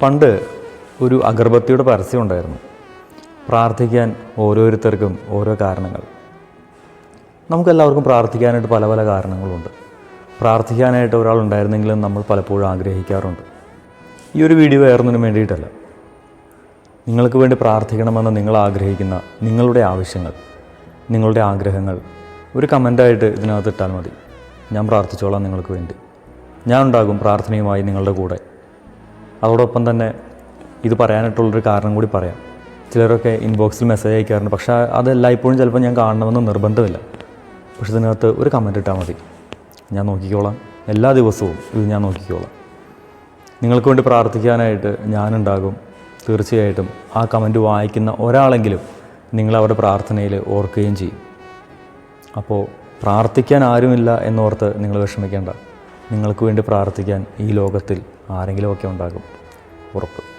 പണ്ട് ഒരു അഗർബത്തിയുടെ പരസ്യം ഉണ്ടായിരുന്നു. പ്രാർത്ഥിക്കാൻ ഓരോരുത്തർക്കും ഓരോ കാരണങ്ങൾ. നമുക്കെല്ലാവർക്കും പ്രാർത്ഥിക്കാനായിട്ട് പല പല കാരണങ്ങളുണ്ട്. പ്രാർത്ഥിക്കാനായിട്ട് ഒരാൾ ഉണ്ടായിരുന്നെങ്കിലും നമ്മൾ പലപ്പോഴും ആഗ്രഹിക്കാറുണ്ട്. ഈ ഒരു വീഡിയോ ആയിരുന്നതിന് വേണ്ടിയിട്ടല്ല. നിങ്ങൾക്ക് വേണ്ടി പ്രാർത്ഥിക്കണമെന്ന് നിങ്ങൾ ആഗ്രഹിക്കുന്ന നിങ്ങളുടെ ആവശ്യങ്ങൾ നിങ്ങളുടെ ആഗ്രഹങ്ങൾ ഒരു കമന്റായിട്ട് ഇതിനകത്ത് ഇട്ടാൽ മതി. ഞാൻ പ്രാർത്ഥിച്ചോളാം നിങ്ങൾക്ക് വേണ്ടി. ഞാൻ ഉണ്ടാകും പ്രാർത്ഥനയുമായി നിങ്ങളുടെ കൂടെ. അതോടൊപ്പം തന്നെ ഇത് പറയാനായിട്ടുള്ളൊരു കാരണം കൂടി പറയാം. ചിലരൊക്കെ ഇൻബോക്സിൽ മെസ്സേജ് അയക്കാറുണ്ട്. പക്ഷേ അതെല്ലായ്പ്പോഴും ചിലപ്പോൾ ഞാൻ കാണണമെന്ന് നിർബന്ധമില്ല. പക്ഷെ ഇതിനകത്ത് ഒരു കമന്റ് ഇട്ടാൽ മതി. ഞാൻ നോക്കിക്കോളാം. എല്ലാ ദിവസവും ഇത് ഞാൻ നോക്കിക്കോളാം. നിങ്ങൾക്ക് വേണ്ടി പ്രാർത്ഥിക്കാനായിട്ട് ഞാനുണ്ടാകും. തീർച്ചയായിട്ടും ആ കമന്റ് വായിക്കുന്ന ഒരാളെങ്കിലും നിങ്ങളവരുടെ പ്രാർത്ഥനയിൽ ഓർക്കുകയും ചെയ്യും. അപ്പോൾ പ്രാർത്ഥിക്കാൻ ആരുമില്ല എന്നോർത്ത് നിങ്ങൾ വിഷമിക്കേണ്ട. നിങ്ങൾക്ക് വേണ്ടി പ്രാർത്ഥിക്കാൻ ഈ ലോകത്തിൽ ആരെങ്കിലുമൊക്കെ ഉണ്ടാകും. ഉറപ്പ്.